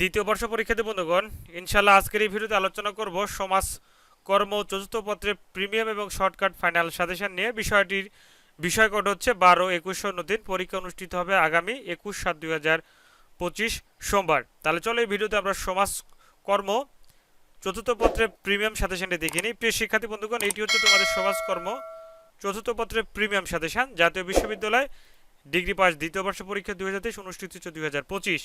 দ্বিতীয় বর্ষ পরীক্ষার্থী বন্ধুগণ। ইনশাল্লাহ আজকের এই ভিডিওতে আলোচনা করব সমাজ কর্ম চতুর্থ পত্রে প্রিমিয়াম এবং শর্টকাট ফাইনাল সাজেশন নিয়ে। বিষয়টির বিষয় কোড হচ্ছে বারো একুশ শূন্য দিন পরীক্ষা অনুষ্ঠিত হবে আগামী একুশ সাত দুই হাজার পঁচিশ সোমবার। তাহলে চলো এই ভিডিওতে আমরা সমাজ কর্ম চতুর্থ পত্রে প্রিমিয়াম সাজেশনটি দেখে নিই। প্রিয় শিক্ষার্থী বন্ধুগণ, এটি হচ্ছে তোমাদের সমাজকর্ম চতুর্থ পত্রে প্রিমিয়াম সাজেশন। জাতীয় বিশ্ববিদ্যালয় ডিগ্রি পাস দ্বিতীয় বর্ষ পরীক্ষা দুই হাজার তেইশ, অনুষ্ঠিত হচ্ছে দুই হাজার পঁচিশ।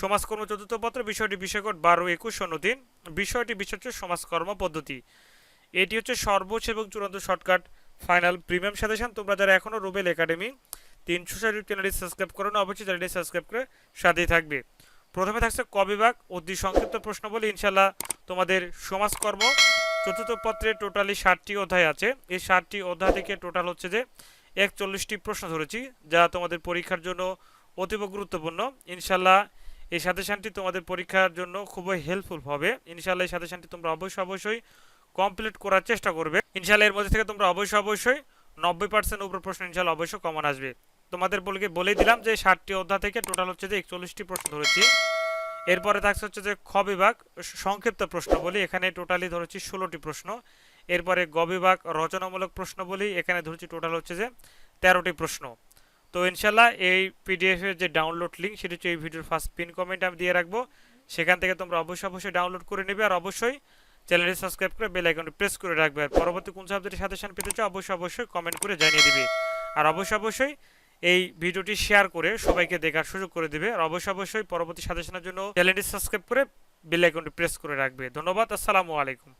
সমাজকর্ম চতুর্থ পত্র, বিষয়টি বিষয়কোড বারো একুশ তিন বিষয়টি বিষয় হচ্ছে সমাজকর্ম পদ্ধতি। এটি হচ্ছে সর্বোচ্চ এবং চূড়ান্ত শর্টকাট ফাইনাল প্রিমিয়াম সাজেশন। তোমরা যারা এখনও রুবেল একাডেমি তিনশো ষাট চ্যানেলটি সাবস্ক্রাইব করো না, অবশ্যই চ্যানেলটি সাবস্ক্রাইব করে সাথেই থাকবে। প্রথমে থাকছে ক বিভাগ, অতি সংক্ষিপ্ত প্রশ্ন বলে ইনশাল্লাহ তোমাদের সমাজকর্ম চতুর্থ পত্রে টোটালি ষাটটি অধ্যায় আছে। এই ষাটটি অধ্যায় থেকে টোটাল হচ্ছে যে একচল্লিশটি প্রশ্ন ধরেছি, যা তোমাদের পরীক্ষার জন্য অতীব গুরুত্বপূর্ণ। ইনশাল্লাহ এই সাজেশনটি তোমাদের পরীক্ষার জন্য খুবই হেল্পফুল হবে। ইনশাল্লাহ এই সাজেশনটি তোমরা অবশ্যই অবশ্যই কমপ্লিট করার চেষ্টা করবে। ইনশাল্লাহ এর মধ্যে থেকে তোমরা অবশ্যই অবশ্যই নব্বই পার্সেন্ট উপর প্রশ্ন ইনশাল্লাহ অবশ্যই কমন আসবে। তোমাদের বলকে বলেই দিলাম যে ষাটটি অধ্যায় থেকে টোটাল হচ্ছে যে একচল্লিশটি প্রশ্ন ধরেছি। এরপরে থাকছে হচ্ছে যে খ বিভাগ সংক্ষিপ্ত প্রশ্ন বলি। এখানে টোটালি ধরেছি ষোলোটি প্রশ্ন। এরপরে গ বিভাগ, রচনামূলক প্রশ্ন বলি। এখানে ধরেছি টোটাল হচ্ছে যে তেরোটি প্রশ্ন। তো ইনশাল্লাহ এই পিডিএফ এর যে ডাউনলোড লিঙ্ক সেটি হচ্ছে এই ভিডিওর ফার্স্ট পিন কমেন্ট আমি দিয়ে রাখব। সেখান থেকে তোমরা অবশ্যই অবশ্যই ডাউনলোড করে নেবে আর অবশ্যই চ্যানেলটি সাবস্ক্রাইব করে বেল আইকনটি প্রেস করে রাখবে। আর পরবর্তী কোন সাবজেক্টের সাজেশন পেতে চাও, অবশ্যই অবশ্যই কমেন্ট করে জানিয়ে দিবে। আর অবশ্যই অবশ্যই এই ভিডিওটি শেয়ার করে সবাইকে দেখার সুযোগ করে দিবে। আর অবশ্যই অবশ্যই পরবর্তী সাজেশনের জন্য চ্যানেলটি সাবস্ক্রাইব করে বেল আইকনটি প্রেস করে রাখবে। ধন্যবাদ, আসসালামু আলাইকুম।